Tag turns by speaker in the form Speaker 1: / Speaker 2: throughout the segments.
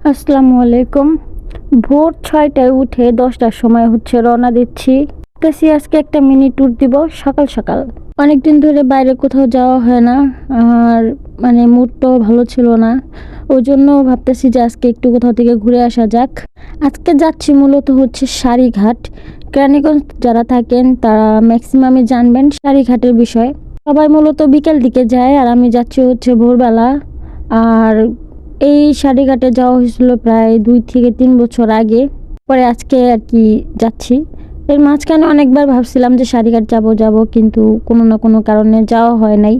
Speaker 1: আসসালামু আলাইকুম। ভোর ছয়টায় উঠে দশটার সময় হচ্ছে রওনা দিচ্ছি। কাছে আজকে একটা মিনি ট্যুর দিব সকাল সকাল। অনেকদিন ধরে বাইরে কোথাও যাওয়া হয় না, আর মানে মুডটাও ভালো ছিল না। ওই জন্য ভাবতেছি যে আজকে একটু কোথাও থেকে ঘুরে আসা যাক। আজকে যাচ্ছি মূলত হচ্ছে সারিঘাট। কেরানীগঞ্জ যারা থাকেন, তারা ম্যাক্সিমামই জানবেন সারিঘাটের বিষয়। সবাই মূলত বিকেল দিকে যায়, আর আমি যাচ্ছি হচ্ছে ভোরবেলা। আর এই সারিঘাটে যাওয়া হয়েছিল প্রায় দুই থেকে তিন বছর আগে। পরে আজকে আর কি যাচ্ছি। এর মাঝখানে অনেকবার ভাবছিলাম যে সারিঘাট যাব যাব, কিন্তু কোনো না কোনো কারণে যাওয়া হয় নাই।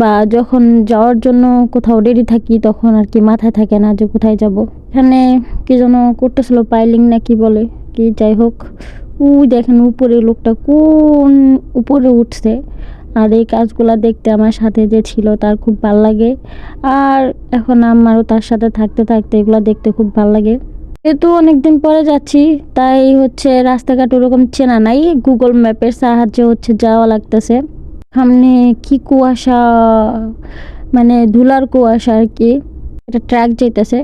Speaker 1: বা যখন যাওয়ার জন্য কোথাও রেডি থাকি, তখন আর কি মাথায় থাকে না যে কোথায় যাব। এখানে কি যেন করতেছিল পাইলিং না কি বলে, কি যাই হোক। উই দেখেন উপরে লোকটা কোন উপরে উঠছে। আর এই কাজগুলো দেখতে আমার সাথে যে ছিল তার খুব ভালো লাগে। আর এখন আমারও তার সাথে থাকতে থাকতে এগুলো দেখতে খুব ভালো লাগে। যেহেতু অনেকদিন পরে যাচ্ছি, তাই হচ্ছে রাস্তাঘাট ওরকম চেনা নাই। গুগল ম্যাপের সাহায্যে হচ্ছে যাওয়া লাগতেছে। সামনে কি কুয়াশা মানে ধুলার কুয়াশা আর কি। একটা ট্র্যাক যেতেছে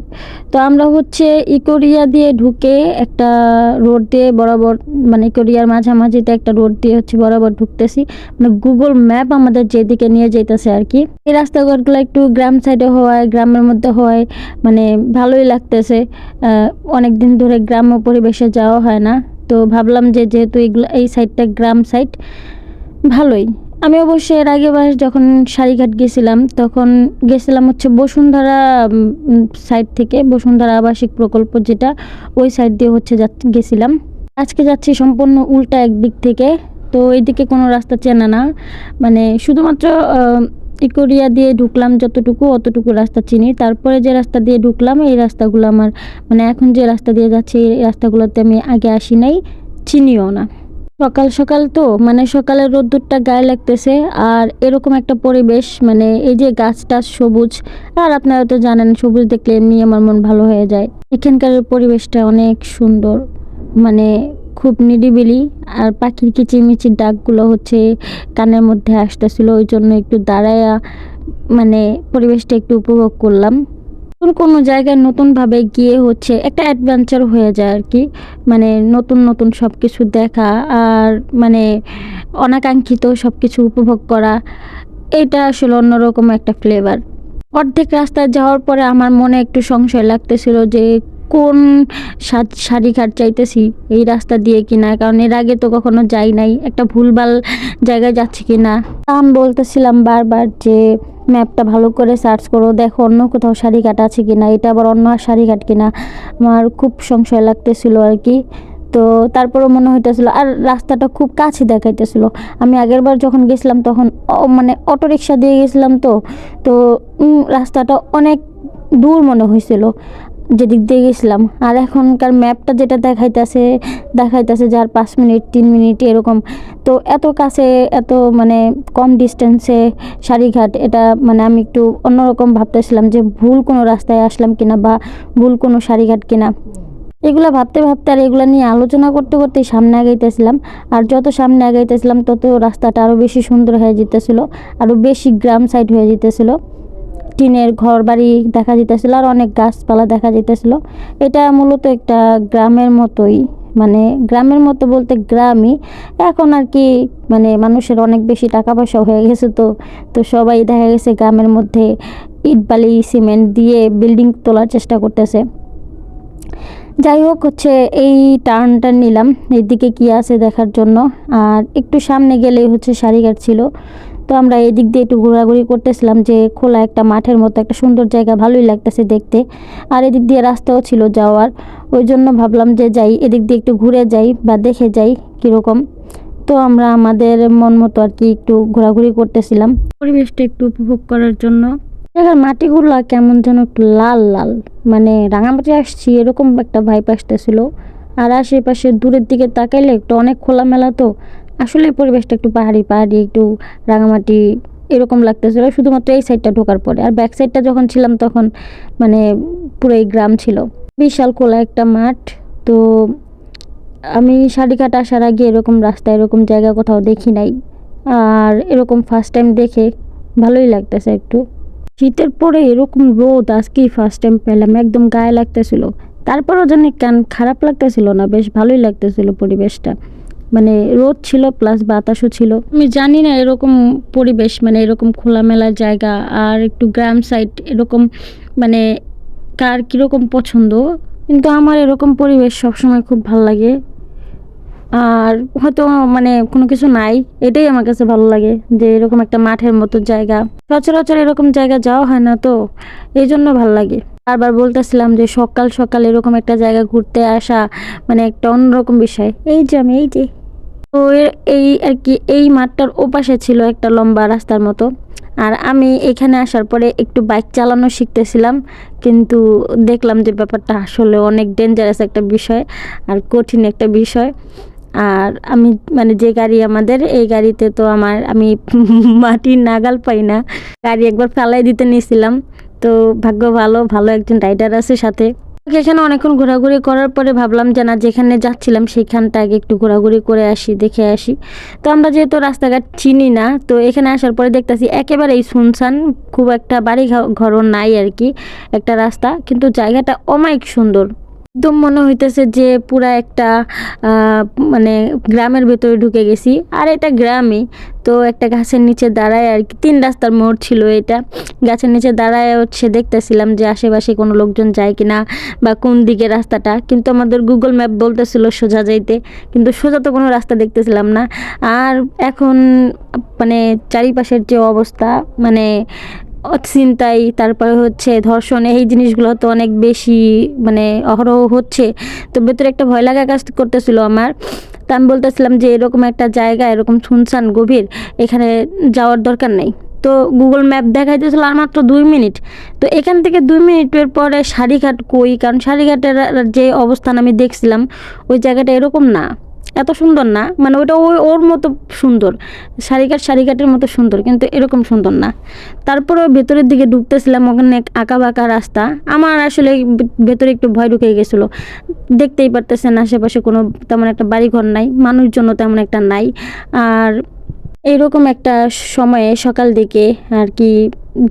Speaker 1: তো আমরা হচ্ছে ইকোরিয়া দিয়ে ঢুকে একটা রোড দিয়ে বরাবর মানে ইকোরিয়ার মাঝামাঝিতে একটা রোড দিয়ে হচ্ছে বরাবর ঢুকতেছি। মানে গুগল ম্যাপ আমাদের যেদিকে নিয়ে যেতেছে আর কি। এই রাস্তাঘাটগুলো একটু গ্রাম সাইডে হওয়ায় গ্রামের মধ্যে হওয়ায় মানে ভালোই লাগতেছে। অনেক দিন ধরে গ্রাম্য পরিবেশে যাওয়া হয় না। তো ভাবলাম যে যেহেতু এই সাইডটা গ্রাম সাইড ভালোই। আমি অবশ্য এর আগেবার যখন সারিঘাট গেছিলাম, তখন গেছিলাম হচ্ছে বসুন্ধরা সাইড থেকে, বসুন্ধরা আবাসিক প্রকল্প যেটা, ওই সাইড দিয়ে হচ্ছে গেছিলাম। আজকে যাচ্ছি সম্পূর্ণ উল্টা একদিক থেকে, তো এইদিকে কোনো রাস্তা চেনা না। মানে শুধুমাত্র ইকোরিয়া দিয়ে ঢুকলাম যতটুকু, অতটুকু রাস্তা চিনি। তারপরে যে রাস্তা দিয়ে ঢুকলাম, এই রাস্তাগুলো আমার মানে এখন যে রাস্তা দিয়ে যাচ্ছে, এই রাস্তাগুলোতে আমি আগে আসি নাই, চিনিও না। সকাল সকাল তো মানে সকালের রোদ্দুরটা গায়ে লাগতেছে। আর এরকম একটা পরিবেশ মানে এই যে গাছ টাছ সবুজ, আর আপনারা তো জানেন সবুজ দেখলে এমনি আমার মন ভালো হয়ে যায়। এখানকার পরিবেশটা অনেক সুন্দর মানে খুব নিরিবিলি। আর পাখির কিচিমিচির ডাকগুলো হচ্ছে কানের মধ্যে আসতেছিল, ওই জন্য একটু দাঁড়ায়া মানে পরিবেশটা একটু উপভোগ করলাম। নতুন কোনো জায়গায় নতুনভাবে গিয়ে হচ্ছে একটা অ্যাডভেঞ্চার হয়ে যায় আর কি। মানে নতুন নতুন সব কিছু দেখা আর মানে অনাকাঙ্ক্ষিত সব কিছু উপভোগ করা, এটা আসলে অন্যরকম একটা ফ্লেভার অর্ধেক রাস্তায় যাওয়ার পরে আমার মনে একটু সংশয় লাগতেছিল যে কোন শাড়ি সারিঘাট চাইতেছি? এই রাস্তা দিয়ে কিনা কারণ এর আগে তো কখনো যাই নাই। একটা ভুলভাল জায়গায় যাচ্ছি কিনা আমি বলতেছিলাম বারবার যে ম্যাপটা ভালো করে সার্চ করো, দেখো অন্য কোথাও শাড়িঘাট আছে কিনা এটা আবার অন্য শাড়িঘাট কিনা আমার খুব সংশয় লাগতেছিল আর কি। তো তারপরও মনে হইতেছিল, আর রাস্তাটা খুব কাছে দেখাইতেছিল। আমি আগের বার যখন গেছিলাম তখন মানে অটো রিক্সা দিয়ে গেছিলাম তো। তো রাস্তাটা অনেক দূর মনে হয়েছিল যেদিক দিয়ে গেছিলাম। আর এখনকার ম্যাপটা যেটা দেখাইতেছে দেখাইতেছে যার পাঁচ মিনিট, তিন মিনিট এরকম। তো এত কাছে, এত মানে কম ডিস্টেন্সে সারিঘাট, এটা মানে আমি একটু অন্যরকম ভাবতেছিলাম যে ভুল কোনো রাস্তায় আসলাম কিনা বা ভুল কোনো সারিঘাট কিনা। এগুলো ভাবতে ভাবতে আর এগুলো নিয়ে আলোচনা করতে করতেই সামনে আগাইতেছিলাম। আর যত সামনে আগাইতেছিলাম, তত রাস্তাটা আরও বেশি সুন্দর হয়ে যেতেছিলো আরও বেশি গ্রাম সাইড হয়ে যেতেছিলো। টিনের ঘর বাড়ি দেখা যেতেছিল আর অনেক গাছপালা দেখা যেতেছিল এটা মূলত একটা গ্রামের মতোই মানে গ্রামের মতো বলতে গ্রামই। এখন আর কি মানে মানুষের অনেক বেশি টাকা পয়সা হয়ে গেছে তো তো সবাই দেখা গেছে গ্রামের মধ্যে ইট, বালি, সিমেন্ট দিয়ে বিল্ডিং তোলার চেষ্টা করতেছে। যাই হোক হচ্ছে এই টার্নটা নিলাম, এদিকে কি আছে দেখার জন্য। আর একটু সামনে গেলেই হচ্ছে সারিঘাট ছিল। তো আমরা এদিক দিয়ে একটু ঘোরাঘুরি করতেছিলাম যে খোলা একটা মাঠের মতো, একটা সুন্দর জায়গা, ভালোই লাগতেছে দেখতে। আর এদিক দিয়ে রাস্তাও ছিল যাওয়ার। ওই জন্য ভাবলাম যে যাই, এদিক দিয়ে একটু ঘুরে যাই বা দেখে যাই কীরকম। তো আমরা আমাদের মন মতো আর কি একটু ঘোরাঘুরি করতেছিলাম। পরিবেশটা একটু উপভোগ করার জন্য। এখানে মাটিগুলো কেমন যেন একটু লাল লাল। মানে রাঙামাটি আসছি, এরকম একটা ভাইপ আসতেছিল। আর আশেপাশে দূরের দিকে তাকাইলে একটু অনেক খোলামেলা তো। আসলে পরিবেশটা একটু পাহাড়ি পাহাড়ি, একটু রাঙামাটি এরকম লাগতেছিল। শুধুমাত্র এই সাইডটা ঢোকার পরে। আর ব্যাক সাইডটা যখন ছিলাম তখন মানে পুরো গ্রাম ছিল। বিশাল খোলা একটা মাঠ। তো আমি শাড়িঘাট আসার আগে এরকম রাস্তা এরকম জায়গা কোথাও দেখি নাই। আর এরকম ফার্স্ট টাইম দেখে ভালোই লাগতেছে একটু। শীতের পরে এরকম রোদ আজকেই ফার্স্ট টাইম পেলাম। একদম গায়ে লাগতেছিল। তারপরও যেন কান খারাপ লাগতেছিল না, বেশ ভালোই লাগতেছিল পরিবেশটা। মানে রোদ ছিল প্লাস বাতাসও ছিল। আমি জানি না এরকম পরিবেশ মানে এরকম খোলামেলা জায়গা আর একটু গ্রাম সাইড এরকম মানে কার কীরকম পছন্দ? কিন্তু আমার এরকম পরিবেশ সবসময় খুব ভালো লাগে। আর হয়তো মানে কোনো কিছু নাই। এটাই আমার কাছে ভালো লাগে, যে এরকম একটা মাঠের মতো জায়গা। সচরাচর এরকম জায়গা যাওয়া হয় না তো, এই জন্য ভালো লাগে। বারবার বলতেছিলাম যে সকাল সকাল এরকম একটা জায়গা ঘুরতে আসা মানে একটা অন্যরকম বিষয়। এই যে আমি, এই যে। তো এই আর কি, এই মাঠটার ওপাশে ছিল একটা লম্বা রাস্তার মতো। আর আমি এখানে আসার পরে একটু বাইক চালানো শিখতেছিলাম, কিন্তু দেখলাম যে ব্যাপারটা আসলে অনেক ডেঞ্জারাস একটা বিষয়, আর কঠিন একটা বিষয়। আর আমি মানে যে গাড়ি আমাদের, এই গাড়িতে তো আমার, আমি মাটির নাগাল পাই না। গাড়ি একবার ফেলাই দিতে নিয়েছিলাম। তো ভাগ্য ভালো ভালো একজন রাইডার আছে সাথে। এখানে অনেকক্ষণ ঘোরাঘুরি করার পরে ভাবলাম যে না, যেখানে যাচ্ছিলাম সেইখানটা আগে একটু ঘোরাঘুরি করে আসি, দেখে আসি। তো আমরা যেহেতু রাস্তাঘাট চিনি না, তো এখানে আসার পরে দেখতেছি একেবারেই শুনশান খুব একটা বাড়ি ঘ- ঘরও নাই আর কি, একটা রাস্তা। কিন্তু জায়গাটা অমায়িক সুন্দর। একদম মনে হইতেছে যে পুরা একটা মানে গ্রামের ভেতরে ঢুকে গেছি। আর এটা গ্রামে তো একটা গাছের নিচে দাঁড়ায় আর কি, তিন রাস্তার মোড় ছিল এটা। গাছের নিচে দাঁড়ায় হচ্ছে দেখতেছিলাম যে আশেপাশে কোনো লোকজন যায় কিনা বা কোন দিকে রাস্তাটা। কিন্তু আমাদের গুগল ম্যাপ বলতেছিল সোজা যাইতে, কিন্তু সোজা তো কোনো রাস্তা দেখতেছিলাম না। আর এখন মানে চারিপাশের যে অবস্থা মানে ছিনতাই তারপরে হচ্ছে ধর্ষণ, এই জিনিসগুলো তো অনেক বেশি মানে অহরহ হচ্ছে। তো ভেতরে একটা ভয় লাগা কাজ করতেছিল আমার। তা আমি বলতেছিলাম যে এরকম একটা জায়গা, এরকম শুনশান গভীর, এখানে যাওয়ার দরকার নেই। তো গুগল ম্যাপ দেখা দেখাইতেছিল আর মাত্র দুই মিনিট। তো এখান থেকে দুই মিনিটের পরে সারিঘাট কই? কারণ সারিঘাটের যে অবস্থান আমি দেখছিলাম, ওই জায়গাটা এরকম না। এত সুন্দর না। মানে ওটা ওই ওর মতো সুন্দর। সারিঘাট সারিঘাটের মতো সুন্দর, কিন্তু এরকম সুন্দর না। তারপরে ভেতরের দিকে ঢুকতেছিলাম, ওখানে আঁকা বাঁকা রাস্তা। আমার আসলে ভেতরে একটু ভয় ঢুকে গেছিল। দেখতেই পারতেছেন আশেপাশে কোনো তেমন একটা বাড়িঘর নাই, মানুষজনও তেমন একটা নাই। আর এইরকম একটা সময়ে সকাল দিকে আর কি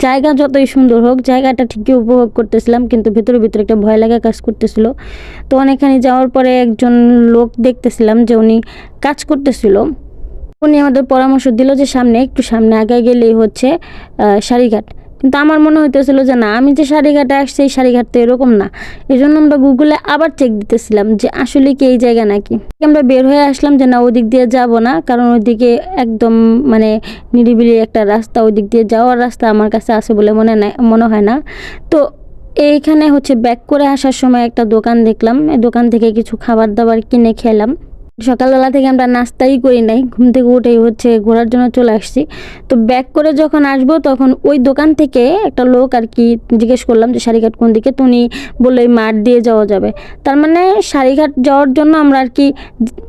Speaker 1: জায়গা যতই সুন্দর হোক, জায়গাটা ঠিকই উপভোগ করতেছিলাম, কিন্তু ভিতরে ভিতরে একটা ভয় লাগা কাজ করতেছিল। তো অনেকখানি যাওয়ার পরে একজন লোক দেখতেছিলাম যে উনি কাজ করতেছিল। উনি আমাদের পরামর্শ দিল যে সামনে, একটু সামনে আগে গেলেই হচ্ছে সারিঘাট। কিন্তু আমার মনে হইতেছিল যে না, আমি যে শাড়িঘাটে আসছি এই সারিঘাট তো এরকম না। এই জন্য আমরা গুগলে আবার চেক দিতেছিলাম যে আসলে কি এই জায়গা নাকি। আমরা বের হয়ে আসলাম যে না, ওদিক দিয়ে যাব না, কারণ ওইদিকে একদম মানে নিরিবিলি একটা রাস্তা ওই দিক দিয়ে যাওয়ার রাস্তা আমার কাছে আছে বলে মনে নাই, মনে হয় না। তো এইখানে হচ্ছে ব্যাক করে আসার সময় একটা দোকান দেখলাম, দোকান থেকে কিছু খাবার দাবার কিনে খেলাম। সকালবেলা থেকে আমরা নাস্তাই করি নাই। ঘুম থেকে উঠেই হচ্ছে ঘোরার জন্য চলে আসছি। তো ব্যাক করে যখন আসব তখন ওই দোকান থেকে একটা লোক আর কি জিজ্ঞেস করলাম যে, শাড়িঘাট কোন দিকে? তো উনি বলল, এই মাঠ দিয়ে যাওয়া যাবে। তার মানে শাড়িঘাট যাওয়ার জন্য আমরা আর কি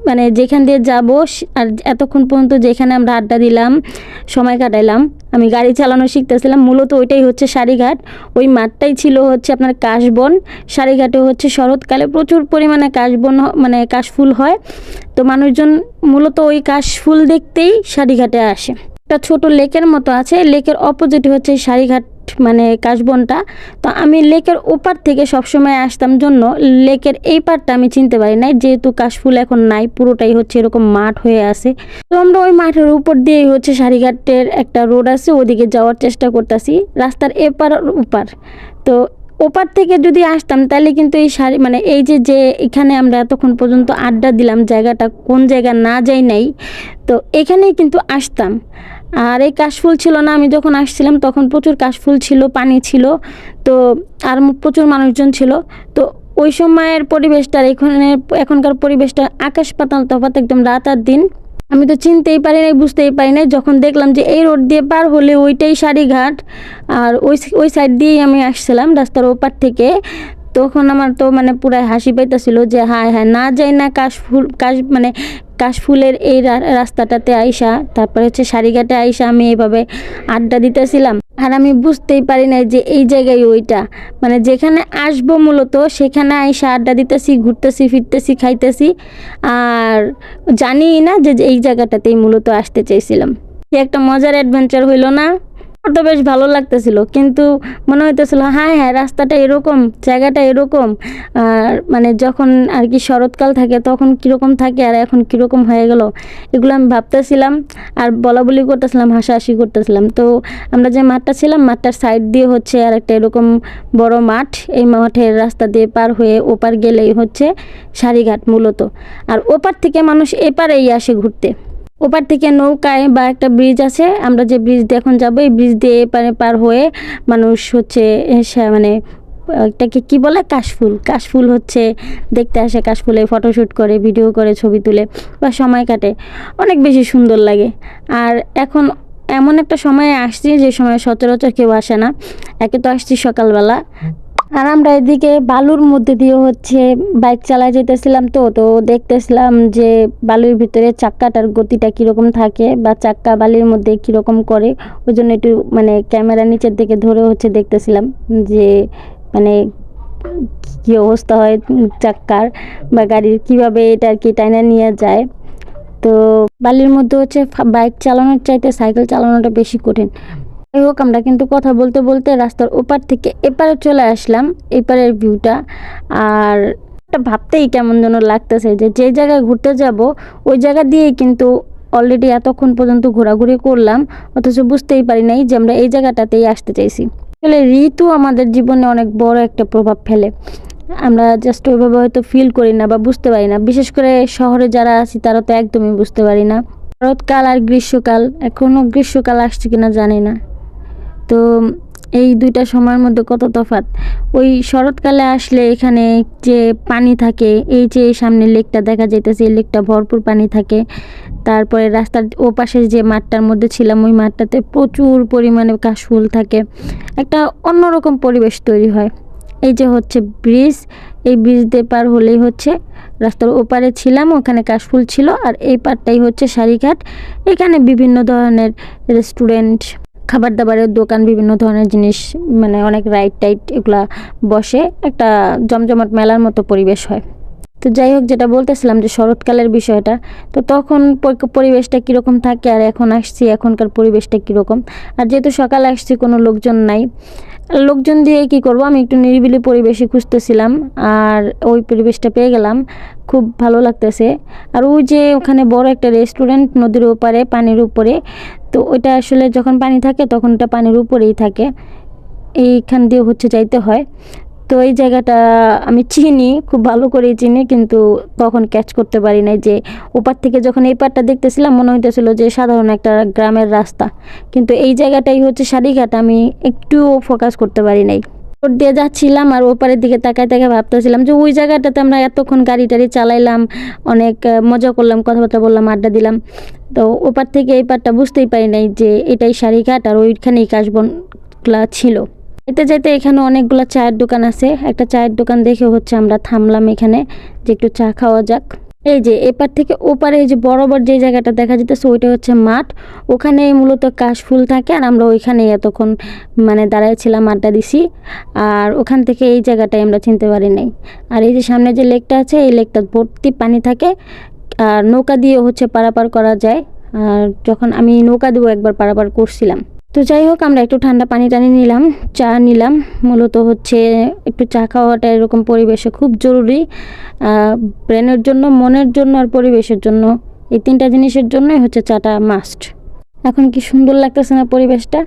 Speaker 1: মানে যেখান দিয়ে যাব আর এতক্ষণ পর্যন্ত যেখানে আমরা আড্ডা দিলাম, সময় কাটাইলাম আমি গাড়ি চালানো শিখতেছিলাম। মূলত ওইটাই হচ্ছে শাড়িঘাট ওই মাঠটাই ছিল হচ্ছে আপনার কাশবন। শাড়িঘাটে হচ্ছে শরৎকালে প্রচুর পরিমাণে কাশবন মানে কাশফুল হয়। তো মানুষজন মূলত ওই কাশফুল দেখতেই শাড়িঘাটে আসে। একটা ছোট লেকের মতো আছে। লেকের অপোজিট হচ্ছে শাড়িঘাট মানে কাশবনটা, তো আমি লেকের ওপার থেকে সবসময় আসতাম। জন্য লেকের এই পারটা আমি চিনতে পারি নাই, যেহেতু কাশফুল এখন নাই, পুরোটাই হচ্ছে এরকম মাঠ হয়ে আছে। তো আমরা ওই মাঠের উপর দিয়েই হচ্ছে সারিঘাটের একটা রোড আছে, ওদিকে যাওয়ার চেষ্টা করতেছি, রাস্তার এপার ওপার। তো ওপার থেকে যদি আসতাম, তাহলে কিন্তু এই শাড়ি মানে এই যে যে এখানে আমরা এতক্ষণ পর্যন্ত আড্ডা দিলাম, জায়গাটা কোন জায়গা না যাই নাই, তো এখানেই কিন্তু আসতাম। আর এই কাশফুল ছিল না, আমি যখন আসছিলাম তখন প্রচুর কাশফুল ছিল, পানি ছিল, তো আর প্রচুর মানুষজন ছিল। তো ওই সময়ের পরিবেশটা এখানে এখনকার পরিবেশটা আকাশ পাতাল তফাৎ একদম রাত আর দিন। আমি তো চিনতেই পারি নাই, বুঝতেই পারি নাই। যখন দেখলাম যে এই রোড দিয়ে পার হলে ওইটাই শাড়িঘাট আর ওই ওই সাইড দিয়েই আমি আসছিলাম রাস্তার ওপার থেকে। তখন আমার তো মানে পুরাই হাসি পাইতেছিল যে, হায় হায়, না যাই না কাশফুল, কাশ মানে কাশফুলের এই রাস্তাটাতে আইসা, তারপরে হচ্ছে সারিঘাটে আইসা আমি এইভাবে আড্ডা দিতেছিলাম। আর আমি বুঝতেই পারি নাই যে, এই জায়গায় ওইটা। মানে যেখানে আসব মূলত, সেখানে আইসা আড্ডা দিতেছি, ঘুরতেছি, ফিরতেছি, খাইতেছি। আর জানি না যে এই জায়গাটাতেই মূলত আসতে চাইছিলাম। একটা মজার অ্যাডভেঞ্চার হইল না তো বেশ ভালো লাগতেছিল, কিন্তু মনে হইতেছিল হ্যাঁ হ্যাঁ রাস্তাটা এরকম, জায়গাটা এরকম। আর মানে যখন আর কি শরৎকাল থাকে, তখন কীরকম থাকে আর এখন কীরকম হয়ে গেল, এগুলো আমি ভাবতেছিলাম আর বলা বলি করতেছিলাম হাসাহাসি করতেছিলাম। তো আমরা যে মাঠটা ছিলাম, মাঠটার সাইড দিয়ে হচ্ছে আর একটা এরকম বড় মাঠ, এই মাঠের রাস্তা দিয়ে পার হয়ে ওপার গেলেই হচ্ছে সারিঘাট মূলত। আর ওপার থেকে মানুষ এপারেই আসে ঘুরতে। ওপার থেকে নৌকায় বা একটা ব্রিজ আছে, আমরা যে ব্রিজ দিয়ে এখন যাব, এই ব্রিজ দিয়ে এপারে পার হয়ে মানুষ হচ্ছে মানে এটাকে কি বলে? কাশফুল। কাশফুল হচ্ছে, দেখতে আসে কাশফুলে ফটোশ্যুট করে ভিডিও করে, ছবি তুলে বা সময় কাটে। অনেক বেশি সুন্দর লাগে। আর এখন এমন একটা সময়ে আসছি যে সময় সচরাচর কেউ আসে না। একে তো আসছি সকালবেলা। আর আমরা এদিকে বালুর মধ্যে দিয়ে হচ্ছে বাইক চালায় যেতেছিলাম তো তো দেখতেছিলাম যে বালুর ভিতরে চাক্কাটার গতিটা কীরকম থাকে বা চাক্কা বালির মধ্যে কীরকম করে। ওই জন্য একটু মানে ক্যামেরা নিচের দিকে ধরে হচ্ছে দেখতেছিলাম যে মানে কী অবস্থা হয় চাক্কার বা গাড়ির, কীভাবে এটা আর কি টাইনা নিয়ে যায়। তো বালির মধ্যে হচ্ছে বাইক চালানোর চাইতে সাইকেল চালানোটা বেশি কঠিন। যাই হোক আমরা কিন্তু কথা বলতে বলতে রাস্তার ওপার থেকে এপারে চলে আসলাম, এপারের ভিউটা আর ভাবতেই কেমন যেন লাগতেছে যে যে জায়গায় ঘুরতে যাব, ওই জায়গা দিয়েই কিন্তু অলরেডি এতক্ষণ পর্যন্ত ঘোরাঘুরি করলাম, অথচ বুঝতেই পারি নাই যে আমরা এই জায়গাটাতেই আসতে চাইছি। আসলে ঋতু আমাদের জীবনে অনেক বড় একটা প্রভাব ফেলে। আমরা জাস্ট ওইভাবে হয়তো ফিল করি না বা বুঝতে পারি না। বিশেষ করে শহরে যারা আছি তারা তো একদমই বুঝতে পারি না। শরৎকাল আর গ্রীষ্মকাল এখনও গ্রীষ্মকাল আসছে কিনা জানি না। তো এই দুইটা সময়ের মধ্যে কত তফাৎ? ওই শরৎকালে আসলে এখানে যে পানি থাকে, এই যে সামনে লেকটা দেখা যাইতেছে, এই লেকটা ভরপুর পানি থাকে। তারপরে রাস্তার ও পাশে যে মাঠটার মধ্যে ছিলাম, ওই মাঠটাতে প্রচুর পরিমাণে কাশফুল থাকে। একটা অন্যরকম পরিবেশ তৈরি হয়। এই যে হচ্ছে ব্রিজ, এই ব্রিজ দিয়ে পার হলেই হচ্ছে রাস্তার ওপারে ছিলাম, ওখানে কাশফুল ছিল। আর এই পারটাই হচ্ছে সারিঘাট। এখানে বিভিন্ন ধরনের রেস্টুরেন্ট খাবার দাবারের দোকান বিভিন্ন ধরনের জিনিস মানে অনেক রাইড টাইট এগুলা বসে। একটা জমজমাট মেলার মতো পরিবেশ হয়। তো যাই হোক, যেটা বলতেছিলাম যে শরৎকালের বিষয়টা, তো তখন পরিবেশটা কীরকম থাকে আর এখন আসছি, এখনকার পরিবেশটা কীরকম? আর যেহেতু সকালে আসছি, কোনো লোকজন নাই, লোকজন দিয়ে কি করব? আমি একটু নিরিবিলি পরিবেশে খুঁজতেছিলাম আর ওই পরিবেশটা পেয়ে গেলাম, খুব ভালো লাগতেছে। আর ওই যে ওখানে বড় একটা রেস্টুরেন্ট নদীর ওপারে, পানির উপরে, তো ওইটা আসলে যখন পানি থাকে, তখন ওটা পানির উপরেই থাকে। এইখান দিয়ে হচ্ছে যাইতে হয়। তো এই জায়গাটা আমি চিনি, খুব ভালো করেই চিনি, কিন্তু তখন ক্যাচ করতে পারি নাই যে ওপার থেকে যখন এই পারটা দেখতেছিলাম, মনে হইতেছিল যে সাধারণ একটা গ্রামের রাস্তা। কিন্তু এই জায়গাটাই হচ্ছে সারিঘাট আমি একটুও ফোকাস করতে পারি নাই। রোড দিয়ে যাচ্ছিলাম আর ওপারের দিকে তাকায় তাকায় ভাবতেছিলাম যে ওই জায়গাটাতে আমরা এতক্ষণ গাড়ি টাড়ি চালাইলাম, অনেক মজা করলাম, কথাবার্তা বললাম, আড্ডা দিলাম। তো ওপার থেকে এই পারটা বুঝতেই পারি নাই যে এটাই সারিঘাট আর ওইখানেই কাশবনগুলা ছিল। যেতে যেতে এখানে অনেকগুলো চায়ের দোকান আছে। একটা চায়ের দোকান দেখে হচ্ছে আমরা থামলাম এখানে, যে একটু চা খাওয়া যাক। এই যে, এপার থেকে ওপারে এই যে বরাবর যে জায়গাটা দেখা যেতেছে ওইটা হচ্ছে মাঠ। ওখানে মূলত কাশফুল থাকে আর আমরা ওইখানে এতক্ষণ মানে দাঁড়াইছিলাম, আড্ডা দিছি। আর ওখান থেকে এই জায়গাটাই আমরা চিনতে পারি নাই। আর এই যে সামনে যে লেকটা আছে, এই লেকটা ভর্তি পানি থাকে। আর নৌকা দিয়ে হচ্ছে পারাপার করা যায়। আর যখন আমি নৌকা দেবো, একবার পারাপার করছিলাম। তো যাই হোক, আমরা একটু ঠান্ডা পানি টানি নিলাম, চা নিলাম। মূলত হচ্ছে একটু চা খাওয়াটা এরকম পরিবেশে খুব জরুরি। ব্রেনের জন্য, মনের জন্য আর পরিবেশের জন্য। এই তিনটা জিনিসের জন্যই হচ্ছে চাটা মাস্ট এখন কি সুন্দর লাগতেছে না পরিবেশটা?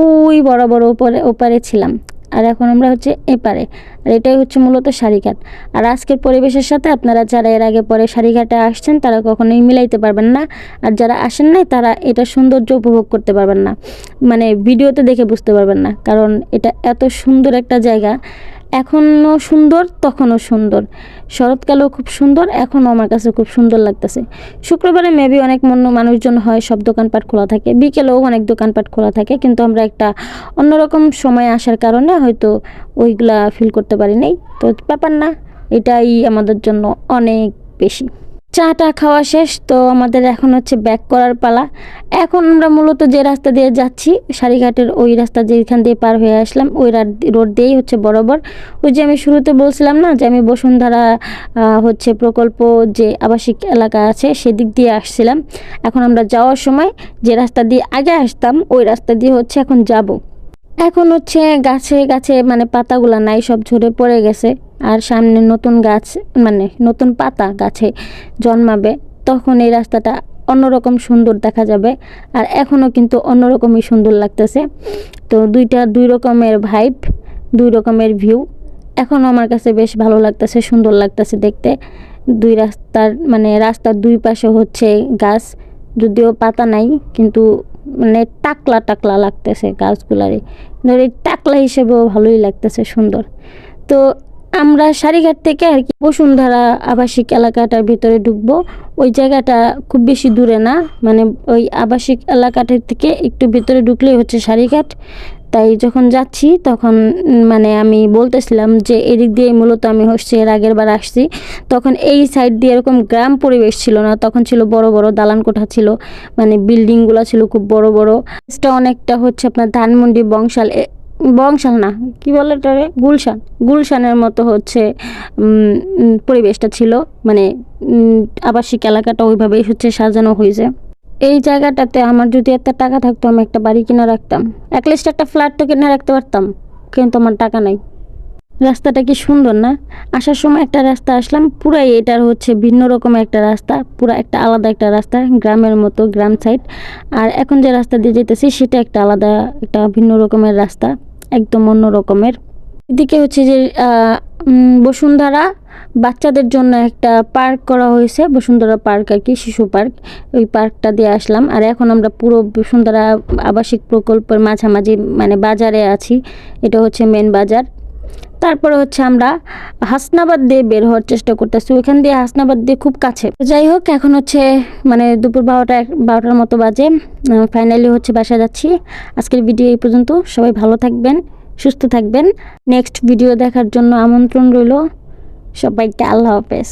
Speaker 1: ওই বড় বড় ওপরে, ওপারে ছিলাম। আর এখন আমরা হচ্ছে এপারে আর এটাই হচ্ছে মূলত শাড়িঘাট আর আজকের পরিবেশের সাথে আপনারা যারা এর আগে পরে শাড়িঘাটে আসছেন, তারা কখনোই মিলাইতে পারবেন না। আর যারা আসেন নাই, তারা এটা সৌন্দর্য উপভোগ করতে পারবেন না। মানে ভিডিওতে দেখে বুঝতে পারবেন না। কারণ এটা এত সুন্দর একটা জায়গা। এখনও সুন্দর, তখনও সুন্দর। শরৎকালও খুব সুন্দর, এখনও আমার কাছে খুব সুন্দর লাগতেছে। শুক্রবারে মেবি অনেক মন মানুষজন হয়, সব দোকানপাট খোলা থাকে। বিকেলেও অনেক দোকানপাট খোলা থাকে, কিন্তু আমরা একটা অন্যরকম সময় আসার কারণে হয়তো ওইগুলা ফিল করতে পারি নাই। তো ব্যাপার না, এটাই আমাদের জন্য অনেক বেশি। চাটা খাওয়া শেষ, তো আমাদের এখন হচ্ছে ব্যাক করার পালা। এখন আমরা মূলত যে রাস্তা দিয়ে যাচ্ছি, সারিঘাটের ওই রাস্তা যেখান দিয়ে পার হয়ে আসলাম, ওই রোড দিয়েই হচ্ছে বরাবর। ওই যে আমি শুরুতে বলছিলাম না, যে আমি বসুন্ধরা হচ্ছে প্রকল্প যে আবাসিক এলাকা আছে, সেদিক দিয়ে আসছিলাম। এখন আমরা যাওয়ার সময় যে রাস্তা দিয়ে আগে আসতাম, ওই রাস্তা দিয়ে হচ্ছে এখন যাব। এখন হচ্ছে গাছে গাছে মানে পাতাগুলো নাই, সব ঝরে পড়ে গেছে। আর সামনে নতুন গাছ মানে নতুন পাতা গাছে জন্মাবে, তখন এই রাস্তাটা অন্যরকম সুন্দর দেখা যাবে। আর এখনও কিন্তু অন্যরকমই সুন্দর লাগতেছে। তো দুইটা, দুই রকমের ভাইব দুই রকমের ভিউ এখনও আমার কাছে বেশ ভালো লাগতেছে, সুন্দর লাগতেছে দেখতে। দুই রাস্তার মানে রাস্তার দুই পাশে হচ্ছে গাছ, যদিও পাতা নাই, কিন্তু মানে টাকলা টাকলা লাগতেছে গাছগুলারই ধর টাকলা হিসেবেও ভালোই লাগতেছে, সুন্দর। তো আমরা সারিঘাট থেকে আর কি বসুন্ধরা আবাসিক এলাকাটার ভিতরে ঢুকবো। ওই জায়গাটা খুব বেশি দূরে না মানে ওই আবাসিক এলাকাটার থেকে একটু ভিতরে ঢুকলেই হচ্ছে সারিঘাট। তাই যখন যাচ্ছি, তখন মানে আমি বলতেছিলাম যে, এদিক দিয়ে মূলত আমি হচ্ছে এর আগের বার আসছি। তখন এই সাইড দিয়ে এরকম গ্রাম পরিবেশ ছিল না। তখন ছিল বড় বড় দালান কোঠা ছিল। মানে বিল্ডিংগুলো ছিল খুব বড় বড়। এটা অনেকটা হচ্ছে আপনার ধানমন্ডি বংশাল। বংশাল না, কি বলে এটারে? গুলশান। গুলশানের মতো হচ্ছে পরিবেশটা ছিল। মানে আবাসিক এলাকাটা ওইভাবেই হচ্ছে সাজানো হয়েছে এই জায়গাটাতে আমার যদি একটা টাকা থাকতো, আমি একটা বাড়ি কিনে রাখতাম। অ্যাটলিস্ট একটা ফ্ল্যাট তো কিনে রাখতে পারতাম, কিন্তু আমার টাকা নাই। রাস্তাটা কি সুন্দর না? আসার সময় একটা রাস্তা আসলাম, পুরাই এটার হচ্ছে ভিন্ন রকমের একটা রাস্তা, পুরা একটা আলাদা একটা রাস্তা, গ্রামের মতো, গ্রাম সাইড আর এখন যে রাস্তা দিয়ে যেতেছি, সেটা একটা আলাদা, একটা ভিন্ন রকমের রাস্তা, একদম অন্য রকমের। এদিকে হচ্ছে যে বসুন্ধরা, বাচ্চাদের জন্য একটা পার্ক করা হয়েছে, বসুন্ধরা পার্ক আর কি, শিশু পার্ক। ওই পার্কটা দিয়ে আসলাম। আর এখন আমরা পুরো বসুন্ধরা আবাসিক প্রকল্পের মাঝামাঝি মানে বাজারে আছি। এটা হচ্ছে মেন বাজার। তারপরে হচ্ছে আমরা হাসনাবাদ দিয়ে বের হওয়ার চেষ্টা করতেছি। ওইখান দিয়ে হাসনাবাদ দিয়ে খুব কাছে। যাই হোক, এখন হচ্ছে মানে দুপুর বারোটা বারোটার মতো বাজে। ফাইনালি হচ্ছে বাসা যাচ্ছি। আজকের ভিডিও এই পর্যন্ত। সবাই ভালো থাকবেন। সুস্থ থাকবেন। নেক্সট ভিডিও দেখার জন্য আমন্ত্রণ রইল। সবাইকে আল্লাহ হাফেজ।